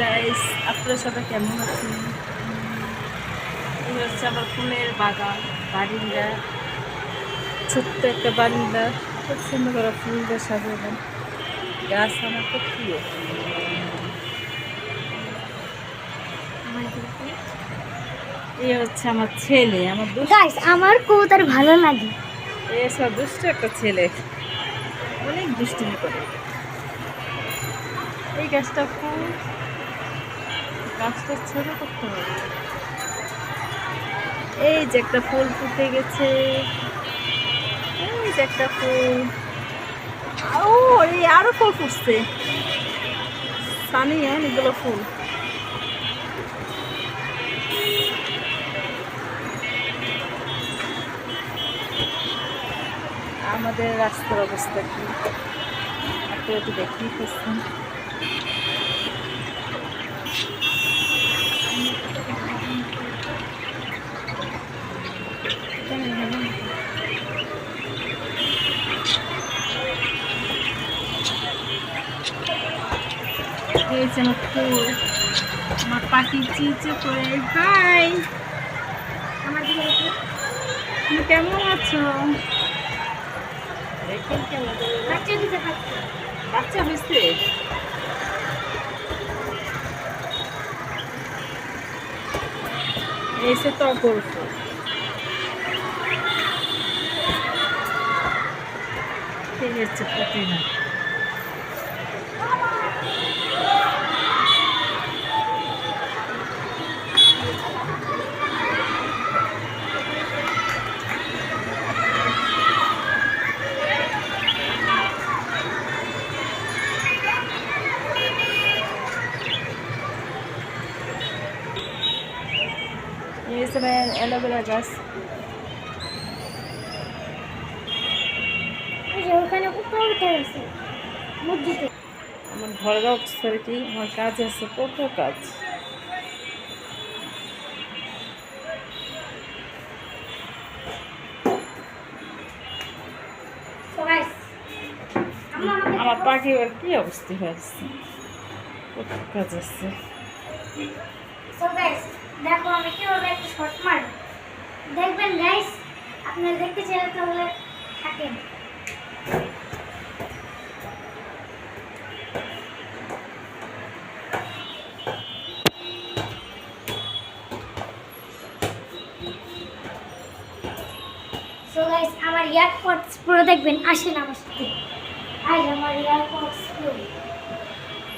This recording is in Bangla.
গাইস আপনারা সবাই কেমন আছেন? এই হচ্ছে আমার ফুলের বাগান বারিন্দা। ছোট্ট একটা বারিন্দা খুব সুন্দর করে ফুল দিয়ে সাজালাম গাছ আমার খুব প্রিয়। এই হচ্ছে আমার ছেলে আমার গাইস আমার কবুতর ভালো লাগে। এই সব দুষ্ট একটা ছেলে। অনেক দুষ্টুমি করে। এই গাছটা ফুল। গাছটা ছোট করতে হবে। এই যে একটা ফুল ফুটে গেছে। এই যে একটা ফুল। ও, এই আরও ফুল ফুটছে। সানি অনেকগুলো ফুল। আমাদের রাস্তার অবস্থা কি? আপনারা একটু দেখেই করছেন এই যে আমার ফুল আমার পাখি চিচে করে হাই আমার তুমি কেমন আছো? বাচ্চা হয়েছে। এসে তো করব फिर इससे करते ये समय अलग अलग যে ওখানে উপরে উঠে গেছে মসজিদে আমার ঘরের অবস্থা কি আমার কাজ আছে কত কাজ। আমার পাখি আর কি অবস্থা হয়েছে কত কাজ আছে। দেখো আমি কীভাবে একটা মার দেখবেন গাইস আপনারা দেখতে চাইলে তাহলে থাকেন। আমার ইয়ারপডস পুরো দেখবেন আসেন আমার সাথে। আজ আমার ইয়ারপডস পুরো